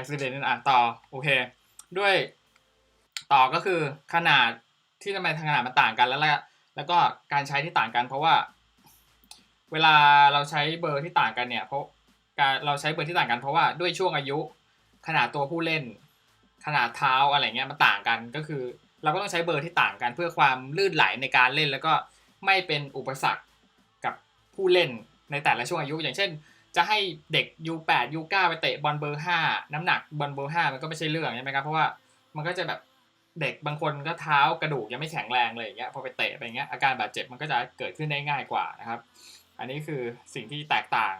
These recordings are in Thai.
accident อะต่อโอเค ด้วยต่อก็คือขนาดที่ทำไมขนาดมันต่างกันแล้วละแล้วก็การใช้ที่ต่างกัน เพราะว่า เวลาเราใช้เบอร์ที่ต่างกันเนี่ย เพราะการเราใช้เบอร์ที่ต่างกัน เพราะว่าด้วยช่วงอายุขนาดตัวผู้เล่น ขนาดเท้าอะไรเงี้ยมันต่างกันก็คือ เราก็ต้องใช้เบอร์ที่ต่างกัน เพื่อความลื่นไหลในการเล่น แล้วก็ไม่เป็นอุปสรรคกับผู้เล่นในแต่ละช่วงอายุ อย่างเช่น จะให้เด็ก U8 U9 ไปเตะบอลเบอร์5น้ำหนักบอลเบอร์5มันก็ไม่ใช่เรื่องใช่ไหมครับ เพราะว่ามันก็จะแบบเด็กบางคนก็เท้ากระดูกยังไม่แข็งแรงเลยอย่างเงี้ยพอไปเตะไปอย่างเงี้ยอาการบาดเจ็บมันก็จะเกิดขึ้นได้ง่ายกว่านะครับ อันนี้คือสิ่งที่แตกต่าง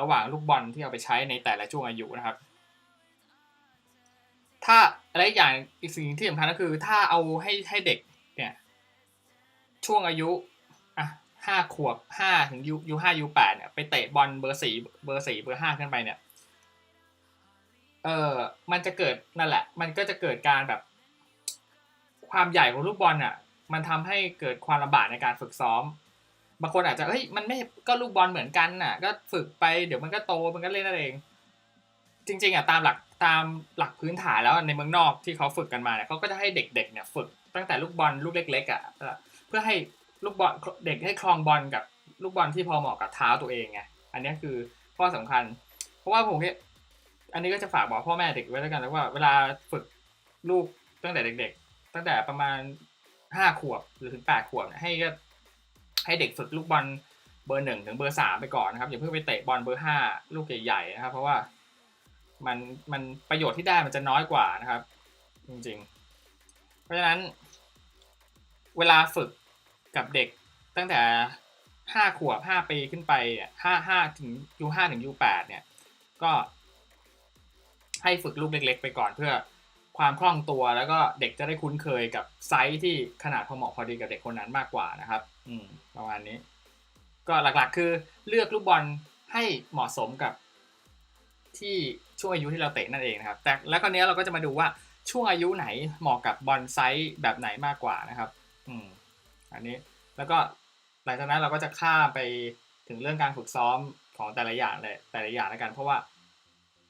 ระหว่างลูกบอลที่เอาไปใช้ในแต่ละช่วงอายุนะครับ ถ้าอะไรอย่างอีกสิ่งที่สำคัญก็คือ ถ้าเอาให้ให้เด็กเนี่ยช่วงอายุ ห้าขวบห้าถึงยูยูห้ายูแปดเนี่ยไปเตะบอลเบอร์สี่เบอร์สี่เบอร์ห้าขึ้นไปเนี่ยเออมันจะเกิดนั่นแหละ มันก็จะเกิดการแบบ ความใหญ่ของลูกบอลอะ มันทำให้เกิดความลำบากในการฝึกซ้อม บางคนอาจจะเฮ้ยมันไม่ก็ลูกบอลเหมือนกันน่ะ ก็ฝึกไปเดี๋ยวมันก็โตมันก็เล่นนั่นเอง จริง ๆอะตามหลักตามหลักพื้นฐานแล้วในเมืองนอกที่เขาฝึกกันมาเนี่ยเขาก็จะให้เด็ก ๆ เนี่ย ฝึกตั้งแต่ลูกบอลลูกเล็ก ๆอะเพื่อให้ ลูกบอลเด็กให้คลองบอลกับลูกบอลที่พอเหมาะกับเท้าตัวเองไงอันนี้คือข้อสำคัญ เพราะว่าผมเนี่ยอันนี้ก็จะฝากบอกพ่อแม่เด็กไว้แล้วกันนะว่าเวลาฝึกลูกตั้งแต่เด็ก ๆ ตั้งแต่ประมาณห้าขวบหรือถึงแปดขวบให้ก็ให้เด็กฝึกลูกบอลเบอร์หนึ่งถึงเบอร์สามไปก่อนนะครับอย่าเพิ่งไปเตะบอลเบอร์ห้าลูกใหญ่ๆนะครับ เพราะว่ามันมันประโยชน์ที่ได้มันจะน้อยกว่านะครับ จริงๆ เพราะฉะนั้น เวลาฝึก กับเด็กตั้งแต่ห้าขวบห้าปีขึ้นไปห้าห้าถึงยูห้าถึงยูแปดเนี่ย ก็ให้ฝึกลูกเล็ก ๆ ไปก่อนเพื่อความคล่องตัวแล้วก็เด็กจะได้คุ้นเคยกับไซส์ที่ขนาดพอเหมาะพอดีกับเด็กคนนั้นมากกว่านะครับ อืมประมาณนี้ ก็หลักๆคือเลือกลูกบอลให้เหมาะสมกับ ที่ช่วงอายุที่เราเตะนั่นเองนะครับ แต่แล้วคราวนี้เราก็จะมาดูว่าช่วงอายุไหนเหมาะกับบอลไซส์แบบไหนมากกว่านะครับ อืมอันนี้ แล้วก็หลังจากนั้นเราก็จะข้ามไปถึงเรื่องการฝึกซ้อมของแต่ละอย่างเลยแต่ละอย่างแล้วกัน เพราะว่า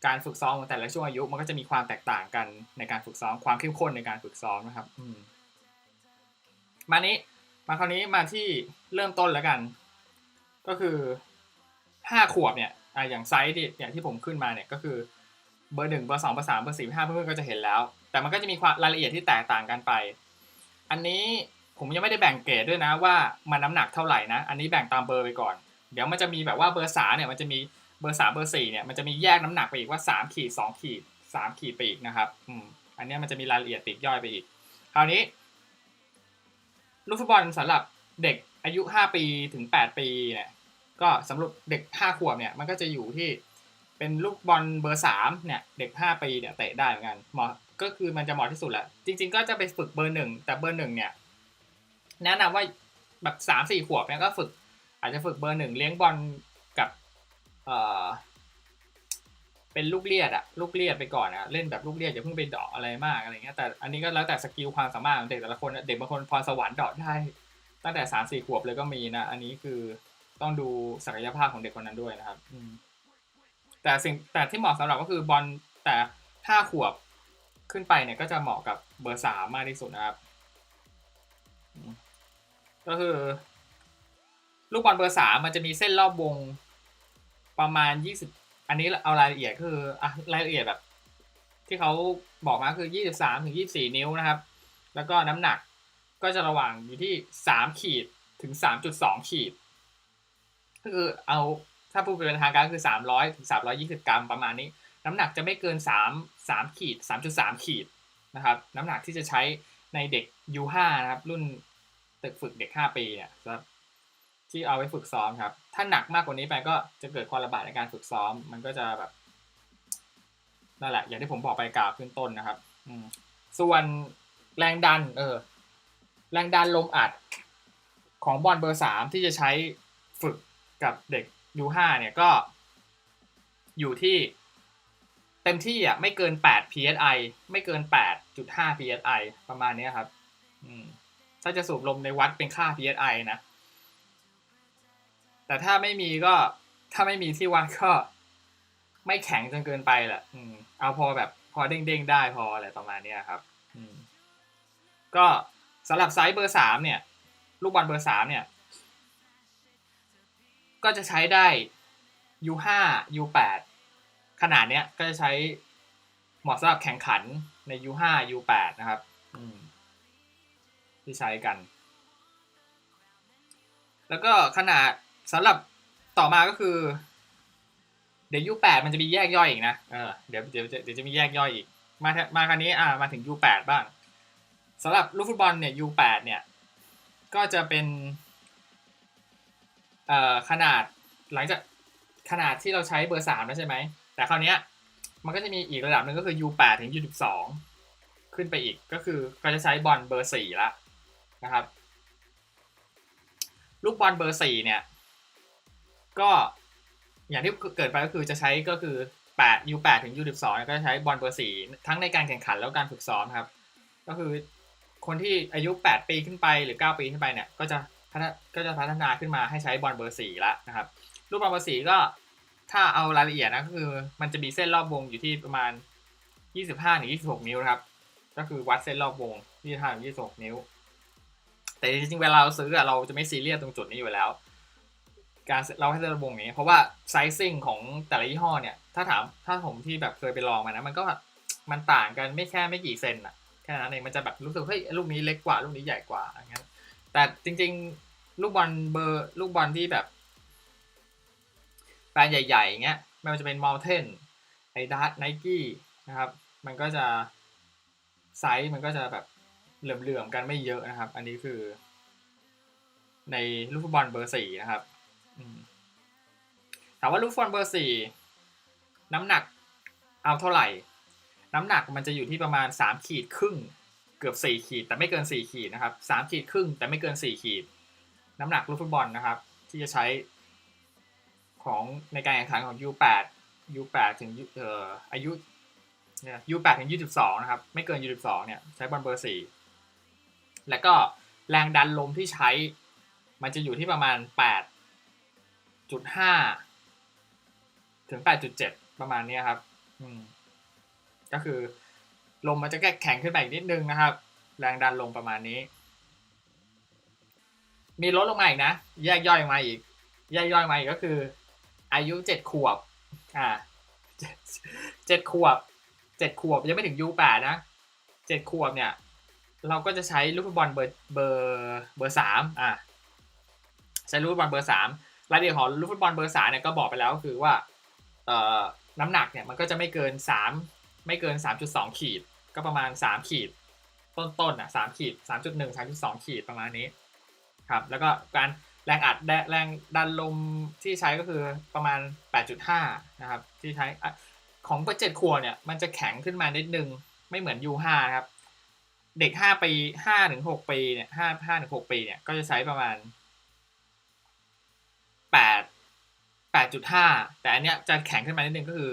การฝึกซ้อมของแต่ละช่วงอายุมันก็จะมีความแตกต่างกันในการฝึกซ้อมความเข้มข้นในการฝึกซ้อมนะครับ อืมมานี้มาคราวนี้มาที่เริ่มต้นแล้วกัน ก็คือห้าขวบเนี่ยอ่าอย่างไซส์ที่อย่างที่ผมขึ้นมาเนี่ยก็คือเบอร์หนึ่งเบอร์สองเบอร์สามเบอร์สี่เบอร์ห้าเพื่อนๆก็จะเห็นแล้ว แต่มันก็จะมีความรายละเอียดที่แตกต่างกันไป อันนี้ ผมยังไม่ได้แบ่งเกรดด้วยนะว่ามันน้ำหนักเท่าไหร่นะ อันนี้แบ่งตามเบอร์ไปก่อน เดี๋ยวมันจะมีแบบว่าเบอร์สามเนี่ยมันจะมีเบอร์สามเบอร์สี่เนี่ยมันจะมีแยกน้ำหนักไปอีกว่าสามขีดสองขีดสามขีดไปอีกนะครับอืมอันนี้มันจะมีรายละเอียดปีกย่อยไปอีก คราวนี้ลูกฟุตบอลสำหรับเด็กอายุห้าปีถึงแปดปีเนี่ยก็สำหรับเด็กห้าขวบเนี่ยมันก็จะอยู่ที่เป็นลูกบอลเบอร์สามเนี่ยเด็กห้าปีเนี่ยเตะได้เหมือนกันเหมาะก็คือมันจะเหมาะที่สุดแหละจริง ๆ ก็จะไปฝึกเบอร์หนึ่งแต่เบอร์หนึ่งเนี่ย แนะนำว่าแบบสามสี่ขวบเนี่ยก็ฝึก อาจจะฝึกเบอร์หนึ่งเลี้ยงบอลกับเอ่อเป็นลูกเลียดอะลูกเลียดไปก่อนอะเล่นแบบลูกเลียดอย่าเพิ่งไปเดาะอะไรมากอะไรเงี้ยแต่อันนี้ก็แล้วแต่สกิลความสามารถของเด็กแต่ละคนเด็กบางคนพรสวรรค์เดาะได้ตั้งแต่สามสี่ขวบเลยก็มีนะ อันนี้คือต้องดูศักยภาพของเด็กคนนั้นด้วยนะครับอืมแต่สิ่งแต่ที่เหมาะสำหรับก็คือบอลแต่ห้าขวบขึ้นไปเนี่ยก็จะเหมาะกับเบอร์สามมากที่สุดนะครับ ก็คือ ลูกบอลเบอร์สามมันจะมีเส้นรอบวงประมาณยี่สิบอันนี้เอารายละเอียดคืออะรายละเอียดแบบ ที่เขาบอกมาคือยี่สิบสามถึงยี่สี่นิ้วนะครับ แล้วก็น้ำหนักก็จะระหว่างอยู่ที่สามขีดถึงสามจุดสองขีด ก็คือเอาถ้าพูดเป็นทางการคือสามร้อยถึงสามร้อยี่สิบกรัมประมาณนี้ น้ำหนักจะไม่เกินสามสามขีดสามจุดสามขีดนะครับ น้ำหนักที่จะใช้ในเด็ก U5 นะครับ รุ่น ตึกฝึกเด็ก 5 ปีเนี่ยครับที่เอาไว้ฝึกซ้อมครับ ถ้าหนักมากกว่านี้ไปก็จะเกิดความลำบากในการฝึกซ้อม มันก็จะแบบนั่นแหละ อย่างที่ผมบอกไปกล่าวขึ้นต้นนะครับ อืม ส่วนแรงดัน เออ แรงดันลมอัดของบอลเบอร์สามที่จะใช้ฝึกกับเด็ก U5 เนี่ยก็ อยู่ที่เต็มที่อะไม่เกิน 8 psi ไม่เกิน 8.5 psi ประมาณนี้ครับ อืม ถ้าจะสูบลมในวัดเป็นค่า psi นะ แต่ถ้าไม่มีก็ถ้าไม่มีที่วัดก็ไม่แข็งจนเกินไปแหละอืมเอาพอแบบพอเด้งๆได้พออะไรประมาณนี้ครับ อืม ก็สำหรับไซส์เบอร์สามเนี่ย ลูกบอลเบอร์สามเนี่ย ก็จะใช้ได้ U ห้า U แปดขนาดเนี้ยก็จะใช้เหมาะสำหรับแข่งขันใน U ห้า U แปดนะครับ อืม ที่ใช้กัน แล้วก็ขนาดสำหรับต่อมาก็คือ เดี๋ยว U8 มันจะมีแยกย่อยอีกนะเออเดี๋ยวเดี๋ยวจะเดี๋ยวจะมีแยกย่อยอีก มามาคราวนี้อ่ามาถึง U8 บ้างสำหรับลูกฟุตบอลเนี่ย U8 เนี่ย ก็จะเป็นเอ่อขนาดหลังจากขนาดที่เราใช้เบอร์สามแล้วใช่ไหม แต่คราวเนี้ยมันก็จะมีอีกระดับหนึ่งก็คือ U8 ถึง U12 ขึ้นไปอีกก็คือก็จะใช้บอลเบอร์สี่ละ นะครับ ลูกบอลเบอร์สี่เนี่ย ก็อย่างที่เกิดไปก็คือจะใช้ก็คือ8 U8 ถึง U12 เนี่ยก็จะใช้บอลเบอร์สี่ทั้งในการแข่งขันแล้วการฝึกซ้อมครับ ก็คือคนที่อายุ 8 ปีขึ้นไปหรือ 9 ปีขึ้นไปเนี่ยก็จะพัฒนาก็จะพัฒนาขึ้นมาให้ใช้บอลเบอร์สี่ละนะครับ ลูกบอลเบอร์สี่ก็ถ้าเอารายละเอียดนะก็คือมันจะมีเส้นรอบวงอยู่ที่ประมาณ 25ถึง26 นิ้วนะครับ ก็คือวัดเส้นรอบวง25ถึง26 นิ้ว แต่จริงๆเวลาเราซื้อเราจะไม่ซีเรียสตรงจุดนี้อยู่แล้ว การเราให้เส้นรอบวงนี้ เพราะว่าไซซิ่งของแต่ละยี่ห้อเนี่ย ถ้าถามถ้าผมที่แบบเคยไปลองมานะ มันก็มันต่างกันไม่แค่ไม่กี่เซนอะแค่นั้นเองมันจะแบบรู้สึกเฮ้ยลูกนี้เล็กกว่าลูกนี้ใหญ่กว่าอย่างนั้นแต่จริง ๆ ลูกบอลเบอร์ลูกบอลที่แบบแบรนด์ใหญ่ๆอย่างเงี้ยไม่ว่าจะเป็นมอลเทนไอดัสไนกี้นะครับ มันก็จะไซส์มันก็จะแบบ เหลื่อมๆกันไม่เยอะนะครับ อันนี้คือ ในลูกฟุตบอลเบอร์สี่นะครับถามว่าลูกฟุตบอลเบอร์สี่น้ำหนักเอาเท่าไหร่ น้ำหนักมันจะอยู่ที่ประมาณสามขีดครึ่งเกือบสี่ขีด แต่ไม่เกินสี่ขีดนะครับสามขีดครึ่งแต่ไม่เกินสี่ขีด น้ำหนักลูกฟุตบอลนะครับ ที่จะใช้ของในการแข่งขันของ U8 U8 ถึงเอ่ออายุเนี่ย U8 ถึง U12 นะครับ ไม่เกิน U12 เนี่ย ใช้บอลเบอร์สี่ แล้วก็แรงดันลมที่ใช้ มันจะอยู่ที่ประมาณ 8.5 ถึง 8.7 ประมาณนี้ครับอืมก็คือลมมันจะแค่แข็งขึ้นไปอีกนิดนึงนะครับ แรงดันลมประมาณนี้ มีลดลงมาอีกนะ แยกย่อยมาอีก แยกย่อยมาอีกก็คือ อายุเจ็ดขวบ อ่าเจ็ดขวบเจ็ดขวบยังไม่ถึงยูแปดนะเจ็ดขวบเนี่ย เราก็จะใช้ลูกฟุตบอลเบอร์เบอร์เบอร์สามอ่าใช้ลูกฟุตบอลเบอร์สามรายละเอียดของลูกฟุตบอลเบอร์สามเนี่ยก็บอกไปแล้วก็คือว่าเอ่อน้ำหนักเนี่ยมันก็จะไม่เกินสามไม่เกินสามจุดสองขีด ก็ประมาณสามขีด ต้นๆอะสามขีดสามจุดหนึ่งสามจุดสองขีดประมาณนี้ครับแล้วก็การแรงอัดแรงดันลมที่ใช้ก็คือประมาณ 8.5 นะครับ ที่ใช้ของเจ็ดขวเนี่ย มันจะแข็งขึ้นมานิดนึง ไม่เหมือน U5 ครับ เด็ก5ปี5ถึง6ปีเนี่ย5 5ถึง6ปีเนี่ยก็จะใช้ประมาณ8 8.5แต่อันเนี้ยจะแข็งขึ้นมานิดนึงก็คือ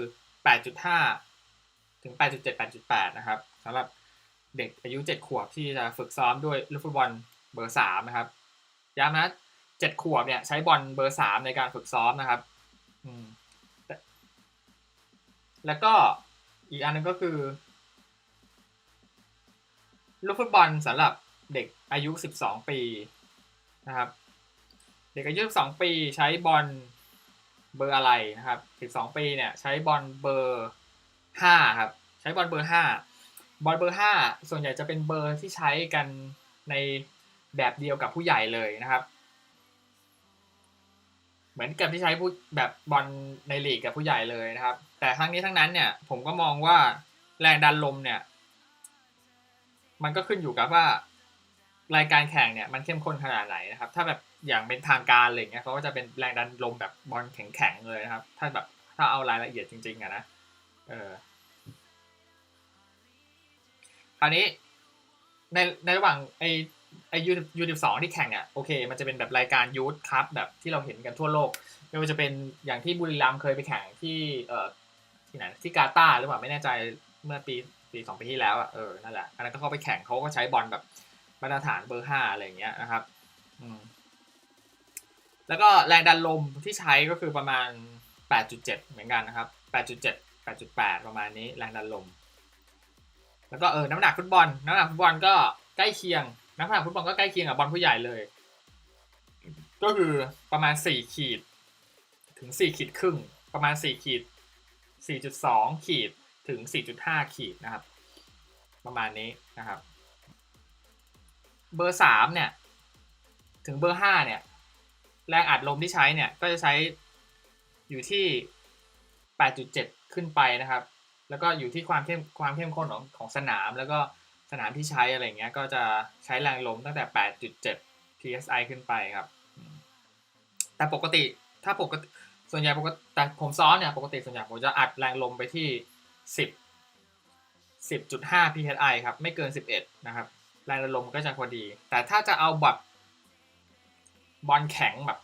8.5ถึง8.7 8.8นะครับสำหรับเด็กอายุ7ขวบที่จะฝึกซ้อมด้วยลูกฟุตบอลเบอร์3นะครับย้ำนะเจ็ดขวบเนี่ยใช้บอลเบอร์สามในการฝึกซ้อมนะครับอืมแล้วก็อีกอันนึงก็คือ ลูกฟุตบอลสำหรับเด็กอายุสิบสองปีนะครับ เด็กอายุสิบสองปีใช้บอลเบอร์อะไรนะครับสิบสองปีเนี่ยใช้บอลเบอร์ห้าครับ ใช้บอลเบอร์ห้าบอลเบอร์ห้าส่วนใหญ่จะเป็นเบอร์ที่ใช้กันในแบบเดียวกับผู้ใหญ่เลยนะครับ เหมือนกับที่ใช้ผู้แบบบอลในลีกกับผู้ใหญ่เลยนะครับ แต่ทั้งนี้ทั้งนั้นเนี่ยผมก็มองว่าแรงดันลมเนี่ย มันก็ขึ้นอยู่กับว่ารายการแข่งเนี่ยมันเข้มข้นขนาดไหนนะครับ ถ้าแบบอย่างเป็นทางการอะไรเงี้ยเขาก็จะเป็นแรงดันลมแบบบอลแข็งๆเลยนะครับ ถ้าแบบถ้าเอารายละเอียดจริงๆอะนะเออคราวนี้ในในระหว่างไอไอยูยูสิบสองที่แข่งเนี่ยโอเค มันจะเป็นแบบรายการยูทคัพแบบที่เราเห็นกันทั่วโลกไม่ว่าจะเป็นอย่างที่บุรีรัมย์เคยไปแข่งที่เอ่อที่ไหนที่กาตาร์หรือเปล่าไม่แน่ใจเมื่อปี ปีสองปีที่แล้วอะเออนั่นแหละอันนั้นก็เข้าไปแข่งเขาก็ใช้บอลแบบมาตรฐานเบอร์ห้าอะไรอย่างเงี้ยนะครับอืมแล้วก็แรงดันลมที่ใช้ก็คือประมาณ 8.7 เหมือนกันนะครับ 8.7 8.8 ประมาณนี้แรงดันลม แล้วก็เออน้ำหนักฟุตบอล น้ำหนักฟุตบอลก็ใกล้เคียง น้ำหนักฟุตบอลก็ใกล้เคียงกับบอลผู้ใหญ่เลย ก็คือประมาณ 4 ขีด ถึง 4 ขีดครึ่ง ประมาณ 4 ขีด 4.2 ขีด ถึง 4.5 ขีดนะครับ ประมาณนี้นะครับ เบอร์ 3 เนี่ย ถึงเบอร์ 5 เนี่ย แรงอัดลมที่ใช้เนี่ย ก็จะใช้อยู่ที่ 8.7 ขึ้นไปนะครับ แล้วก็อยู่ที่ความเข้มความเข้มข้นของของสนาม แล้วก็สนามที่ใช้อะไรเงี้ย ก็จะใช้แรงลมตั้งแต่ 8.7 psi ขึ้นไปครับ แต่ปกติถ้าปกติส่วนใหญ่ปกติแต่ผมซ้อนเนี่ยปกติส่วนใหญ่ผมจะอัดแรงลมไปที่ 10 10.5 psi ครับ ไม่เกิน 11 นะครับ แรงระลมก็จะพอดี แต่ถ้าจะเอาแบบบอลแข็งแบบ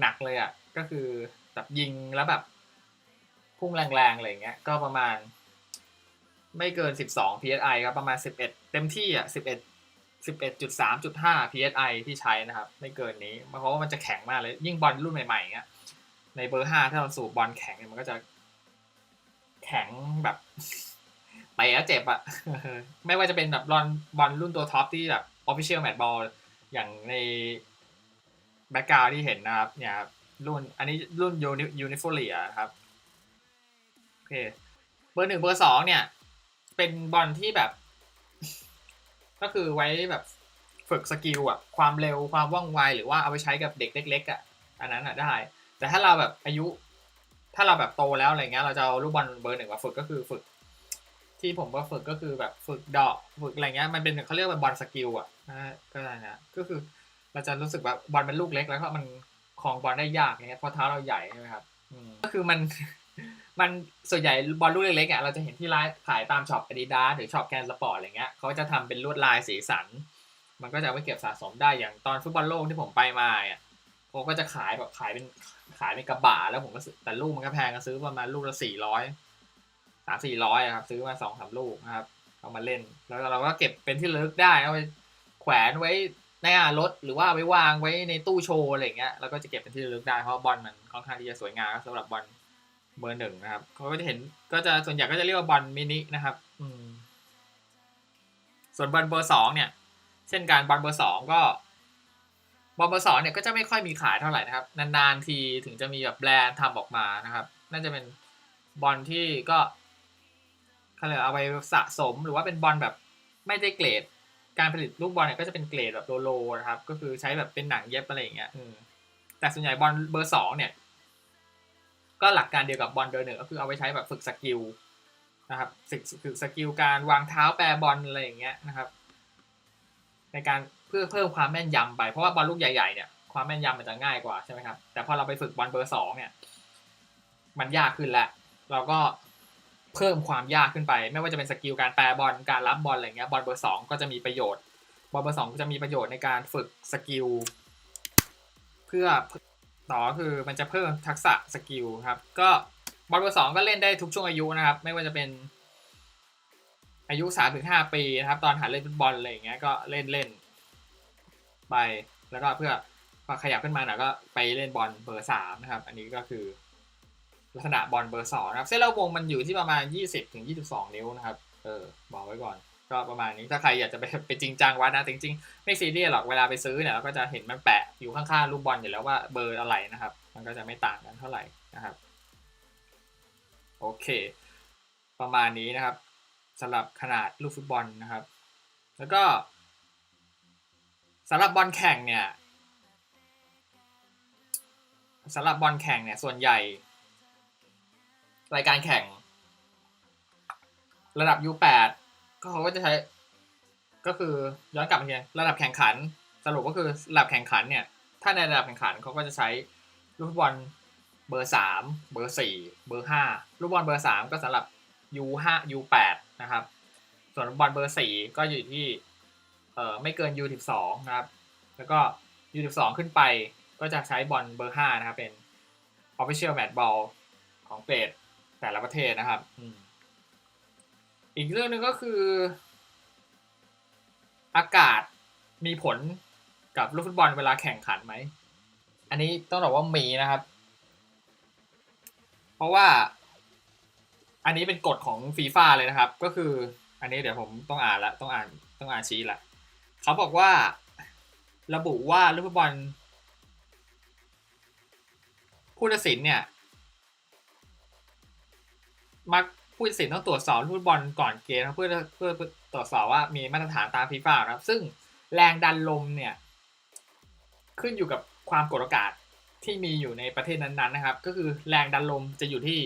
หนักๆเลยอะ่ะ ก็คือแบบยิงแล้วแบบ พุ่งแรงๆอะไรเงี้ย ก็ประมาณ ไม่เกิน 12 psi ครับ ประมาณ 11 เต็มที่อะ 11 11.3.5 psi ที่ใช้นะครับ ไม่เกินนี้เพราะว่ามันจะแข็งมากเลย ยิ่งบอลรุ่นใหม่ๆเงี้ยในเบอร์ 5 ถ้าเราสูบบอลแข็งเนี่ยมันก็จะ แข็งแบบไปแล้วเจ็บอะไม่ว่าจะเป็นแบบบอลบอลรุ่นตัวท็อปที่แบบ official match ball อย่างในแบ็กกราวที่เห็นนะครับ เนี่ยครับรุ่นอันนี้รุ่นยูนิฟอเลียครับโอเคเบอร์หนึ่งเบอร์สองเนี่ย เป็นบอลที่แบบ ก็คือไว้แบบฝึกสกิลอะความเร็วความว่องไวหรือว่าเอาไปใช้กับเด็กเล็กๆอะอันนั้นอะได้ แต่ถ้าเราแบบอายุ ถ้าเราแบบโตแล้วอะไรเงี้ยเราจะเอาลูกบอลเบอร์หนึ่งมาฝึกก็คือฝึก ที่ผมว่าฝึกก็คือแบบฝึกเดาะฝึกอะไรเงี้ยมันเป็นเขาเรียกว่าบอลสกิลอะนะก็ได้นะก็คือเราจะรู้สึกแบบบอลเป็นลูกเล็กแล้วก็มันคลองบอลได้ยากเงี้ยเพราะเท้าเราใหญ่ใช่ไหมครับก็คือมันมันส่วนใหญ่บอลลูกเล็กๆอะเราจะเห็นที่ร้านขายตามช็อป Adidas หรือช็อปแกนสปอร์ตอะไรเงี้ยเขาจะทำเป็นลวดลายสีสัน มันก็จะไว้เก็บสะสมได้อย่างตอนฟุตบอลโลกที่ผมไปมาอะ เขาก็จะขายแบบขายเป็นขายเป็นกระบะแล้วผมก็แต่ลูกมันก็แพงก็ซื้อประมาณลูกละสี่ร้อยสามสี่ร้อยครับ ซื้อมาสองสามลูกนะครับเอามาเล่น แล้วเราก็เก็บเป็นที่ระลึกได้เอาไปแขวนไว้ในอ่ารถหรือว่าไว้วางไว้ในตู้โชว์อะไรเงี้ยแล้วก็จะเก็บเป็นที่ระลึกได้เพราะบอลมันค่อนข้างที่จะสวยงามสำหรับบอลเบอร์หนึ่งนะครับเขาก็จะเห็นก็จะส่วนใหญ่ก็จะเรียกว่าบอลมินินะครับ อืมส่วนบอลเบอร์สองเนี่ย เช่นการบอลเบอร์สองก็ บอลเบอร์สองเนี่ยก็จะไม่ค่อยมีขายเท่าไหร่นะครับ นานๆทีถึงจะมีแบบแบรนด์ทำออกมานะครับ น่าจะเป็นบอลที่ก็เขาเรียกเอาไปสะสมหรือว่าเป็นบอลแบบไม่ได้เกรด การผลิตลูกบอลเนี่ยก็จะเป็นเกรดแบบโลโลนะครับ ก็คือใช้แบบเป็นหนังเย็บอะไรอย่างเงี้ยแต่ส่วนใหญ่บอลเบอร์สองเนี่ย ก็หลักการเดียวกับบอลเบอร์หนึ่งก็คือเอาไว้ใช้แบบฝึกสกิลนะครับฝึกฝึกสกิลการวางเท้าแปรบอลอะไรอย่างเงี้ยนะครับ ในการ เพื่อเพิ่มความแม่นยำไปเพราะว่าบอลลูกใหญ่ๆเนี่ยความแม่นยำมันจะง่ายกว่าใช่ไหมครับแต่พอเราไปฝึกบอลเบอร์สองเนี่ยมันยากขึ้นแล้วเราก็เพิ่มความยากขึ้นไป ไม่ว่าจะเป็นสกิลการแปรบอลการรับบอลอะไรเงี้ยบอลเบอร์สองก็จะมีประโยชน์ บอลเบอร์สองจะมีประโยชน์ในการฝึกสกิลเพื่อต่อคือมันจะเพิ่มทักษะสกิลครับก็บอลเบอร์สองก็เล่นได้ทุกช่วงอายุนะครับ ไม่ว่าจะเป็นอายุสามถึงห้าปีนะครับ ตอนหัดเล่นฟุตบอลอะไรอย่างเงี้ยก็เล่นเล่น ไป แล้วก็เพื่อพอขยับขึ้นมาหน่อยก็ไปเล่นบอลเบอร์สามนะครับ อันนี้ก็คือ ลักษณะบอลเบอร์สองนะครับเส้นรอบวงมันอยู่ที่ประมาณยี่สิบถึงยี่สิบสองนิ้วนะครับเออบอกไว้ก่อนก็ประมาณนี้ถ้าใครอยากจะไปไปจริงจังวัดนะจริงๆ ไม่ซีเรียสหรอกเวลาไปซื้อเนี่ยเราก็จะเห็นมันแปะอยู่ข้างๆลูกบอลอยู่แล้วว่าเบอร์อะไรนะครับ มันก็จะไม่ต่างกันเท่าไหร่นะครับโอเค ประมาณนี้นะครับสำหรับขนาดลูกฟุตบอลนะครับ แล้วก็ สำหรับบอลแข่งเนี่ยสำหรับบอลแข่งเนี่ยส่วนใหญ่ รายการแข่ง ระดับ U8 ก็เขาก็จะใช้ ก็คือย้อนกลับมาเพียงระดับแข่งขัน สรุปก็คือระดับแข่งขันเนี่ย ถ้าในระดับแข่งขันเขาก็จะใช้ลูกบอลเบอร์สามเบอร์สี่เบอร์ห้าลูกบอลเบอร์สามก็สำหรับ U5 U8 นะครับ ส่วนลูกบอลเบอร์สี่ก็อยู่ที่ เอ่อไม่เกิน U12 นะครับ แล้วก็ U12 ขึ้นไปก็จะใช้บอลเบอร์ห้านะครับ เป็น official match ball ของเกรดแต่ละประเทศนะครับ อีกเรื่องหนึ่งก็คือ อากาศมีผลกับลูกฟุตบอลเวลาแข่งขันไหม อันนี้ต้องบอกว่ามีนะครับ เพราะว่าอันนี้เป็นกฎของฟีฟ่าเลยนะครับ ก็คืออันนี้เดี๋ยวผมต้องอ่านละต้องอ่านต้องอ่านชี้ละ เขาบอกว่า ระบุว่าลูกฟุตบอลผู้ตัดสินเนี่ย มักผู้ตัดสินต้องตรวจสอบลูกฟุตบอลก่อนเกมนะเพื่อเพื่อตรวจสอบว่ามีมาตรฐานตามฟีฟ่าครับ ซึ่งแรงดันลมเนี่ย ขึ้นอยู่กับความกดอากาศที่มีอยู่ในประเทศนั้นๆนะครับ ก็คือแรงดันลมจะอยู่ที่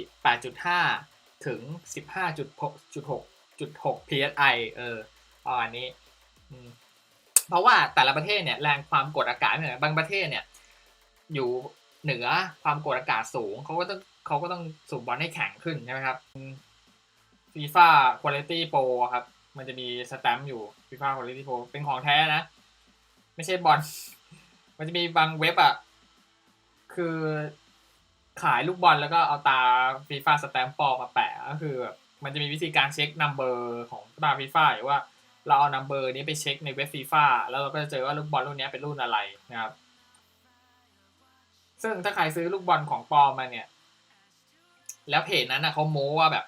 8.5 ถึง 15.6.6 psi เออประมาณนี้ เพราะว่าแต่ละประเทศเนี่ยแรงความกดอากาศเนี่ยบางประเทศเนี่ย อยู่เหนือความกดอากาศสูงเขาก็ต้องเขาก็ต้องสูบบอลให้แข็งขึ้นใช่ไหมครับฟีฟ่าคุณ i t y Pro ครับ มันจะมีสแตมป์อยู่ฟีฟ่าคุณ i t y Pro เป็นของแท้นะ ไม่ใช่บอลมันจะมีบางเว็บอะคือขายลูกบอลแล้วก็เอาตาฟีฟ่าสแตมป์ปอมมาแปะก็คือแบบมันจะมีวิธีการเช็คนัมเบอร์ของตาฟีฟ่าหรือว่า เราเอานัมเบอร์นี้ไปเช็คในเว็บฟีฟ่าแล้วเราก็จะเจอว่าลูกบอลรุ่นนี้เป็นรุ่นอะไรนะครับ ซึ่งถ้าใครซื้อลูกบอลของปอมมาเนี่ย แล้วเพจนั้นนะเขาโม้ว่าแบบ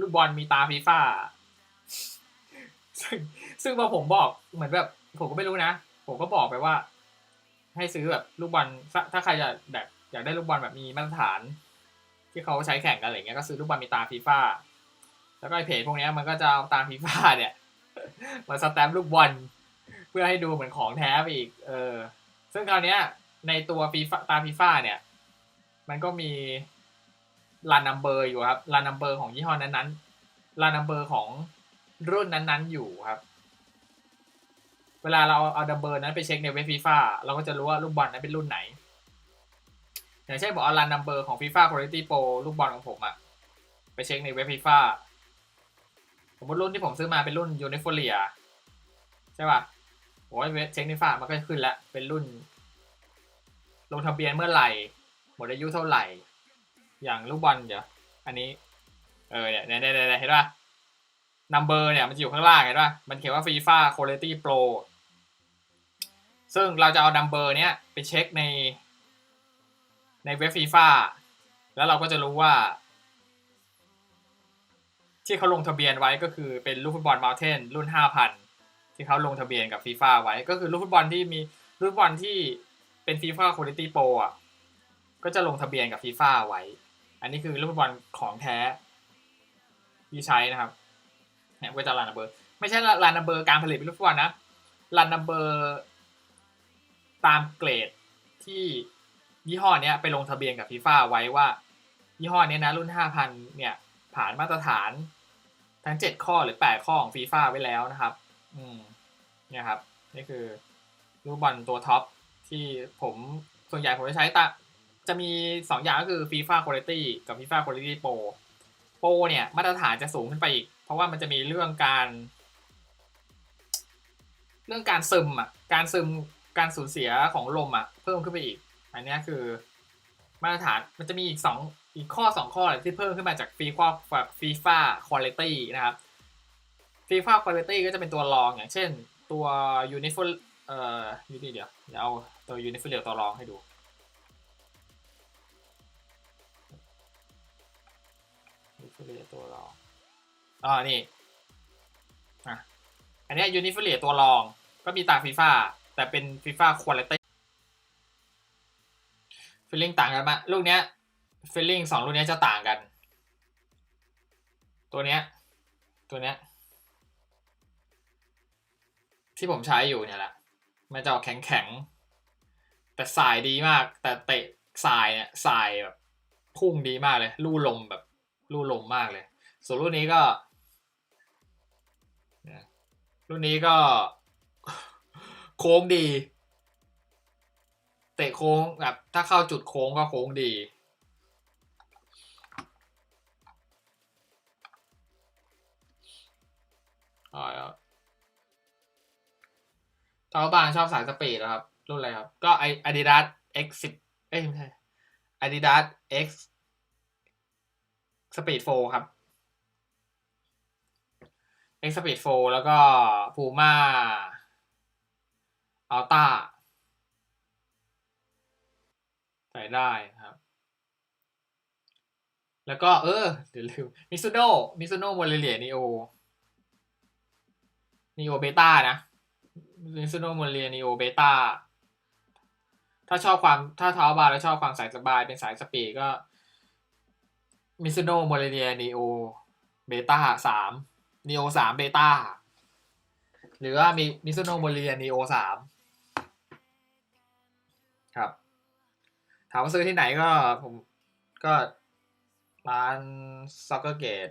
ลูกบอลมีตาฟีฟ่าซึ่งซึ่งพอผมบอกเหมือนแบบ ผมก็ไม่รู้นะ ผมก็บอกไปว่า ให้ซื้อแบบลูกบอลถ้าใครจะแบบอยากได้ลูกบอลแบบมีมาตรฐาน ที่เขาใช้แข่งกันอะไรเงี้ยก็ซื้อลูกบอลมีตาฟีฟ่าแล้วก็ไอเพจพวกนี้มันก็จะเอาตาฟีฟ่าเนี่ย มาสแตมป์ลูกบอลเพื่อให้ดูเหมือนของแท้ไปอีก เออ ซึ่งคราวนี้ย ในตัวฟีฟ่าตาฟีฟ่าเนี่ย มันก็มีรันนัมเบอร์อยู่ครับรันนัมเบอร์ของยี่ห้อนั้นๆรันนัมเบอร์ของรุ่นนั้นๆอยู่ครับ เวลาเราเอาดัมเบอร์นั้นไปเช็คในเว็บฟีฟ่าเราก็จะรู้ว่าลูกบอลนั้นเป็นรุ่นไหน อย่างเช่นบอกเอารันนัมเบอร์ของฟีฟ่าคุณ i t y Pro ลูกบอลของผมอะไปเช็คในเว็บฟีฟ่า มมติรุ่นที่ผมซื้อมาเป็นรุ่นยูนิฟอร์เลียใช่ป่ะโอ้ยเช็คในฟ้ามันก็ขึ้นแล้ว เป็นรุ่น ลงทะเบียนเมื่อไหร่ หมดอายุเท่าไหร่ อย่างลูกบอลเดี๋ยวอันนี้ เออเนี่ยเนี่ยเนี่ยเห็นป่ะนัมเบอร์เนี่ยมันอยู่ข้างล่างเห็นป่ะมันเขียนว่าฟีฟ่าคุณ i t y Pro ซึ่งเราจะเอานัมเบอร์เนี้ยไปเช็คใน ในเว็บฟีฟ่าแล้วเราก็จะรู้ว่า ที่เขาลงทะเบียนไว้ก็คือเป็นลูกฟุตบอลมาเทนรุ่น 5,000 ที่เขาลงทะเบียนกับฟีฟ่าไว้ ก็คือลูกฟุตบอลที่มีลูกฟุตบอลที่เป็นฟีฟ่าคุณ i t y Pro อะก็จะลงทะเบียนกับฟีฟ่าไว้ อันนี้คือลูกฟุตบอลของแท้ที่ใช้นะครับเนี่ยก็จะรันนัมเบอร์ ไม่ใช่รันนัมเบอร์การผลิตเป็นลูกฟุตบอลนะรันนัมเบอร์ตามเกรดที่ยี่ห้อเนี้ยไปลงทะเบียนกับฟีฟ่าไว้ว่ายี่ห้อนี้นะรุ่น 5,000 เนี่ยผ่านมาตรฐาน ทั้ง7ข้อหรือ8ข้อของฟีฟ่าไว้แล้วนะครับ อืมเนี่ยครับ นี่คือลูกบอลตัวท็อปที่ผมส่วนใหญ่ผมจะใช้ตะจะมี 2 อย่างก็คือ FIFA Quality กับ FIFA Quality Pro Pro เนี่ยมาตรฐานจะสูงขึ้นไปอีก เพราะว่ามันจะมีเรื่องการ เรื่องการซึมอะการซึมการสูญเสียของลมอะเพิ่มขึ้นไปอีก อันนี้คือมาตรฐานมันจะมีอีกส อีกข้อสองข้อที่เพิ่มขึ้นมาจากฟีฟ่าฟีฟ่าคุณ i t y นะครับฟีฟ่าคุณ i t y ก็จะเป็นตัวรองอย่างเช่น ตัวยูนิฟอร์เอ่อยูนิเดียวเดี๋ยวเอาตัวยูนิฟอร์เรียตัวรองให้ดูยูนิฟอร์เรียตัวรองอ่านี่อะอันนี้ยูนิฟอร์เรียตัวรองก็มีต่างฟีฟ่าแต่เป็นฟีฟ่าคุณ i t y ฟีลลิ่งต่างกันมากลูกเนี้ย ฟีลลิ่งสองลูกนี้จะต่างกัน ตัวเนี้ย ตัวเนี้ย ที่ผมใช้อยู่เนี่ยแหละมันจะออกแข็งแข็งแต่สายดีมาก แต่เตะสายเนี่ยสายแบบพุ่งดีมากเลย ลู่ลมแบบ ลู่ลมมากเลย ส่วนรุ่นนี้ก็รุ่นนี้ก็ โค้งดี เตะโค้งแบบถ้าเข้าจุดโค้งก็โค้งดี อ๋อครับทาวบางชอบสายสปีดนะครับ รุ่นอะไรครับ ก็ไอ Adidas X สิบเอ้ยไม่ใช่ Adidas X Speed 4ครับ X Speed 4แล้วก็ Puma Alta ใส่ได้ครับ แล้วก็เออเดี๋ยวลืมมิซูโน่มิซูโน่โมเรเลียนีโอ นีโอเบต้านะมิซูโนโมเรเลียนีโอเบต้าถ้าชอบความถ้าเท้าบาร์แล้วชอบความสายสบายเป็นสายสปีดก็มิซูโนโมเรเลียนีโอเบต้าสามนีโอสามเบต้าหรือว่ามีมิซูโนโมเรเลียนีโอสามครับ ถามว่าซื้อที่ไหนก็ผมก็ร้านซ็อกเกอร์เกต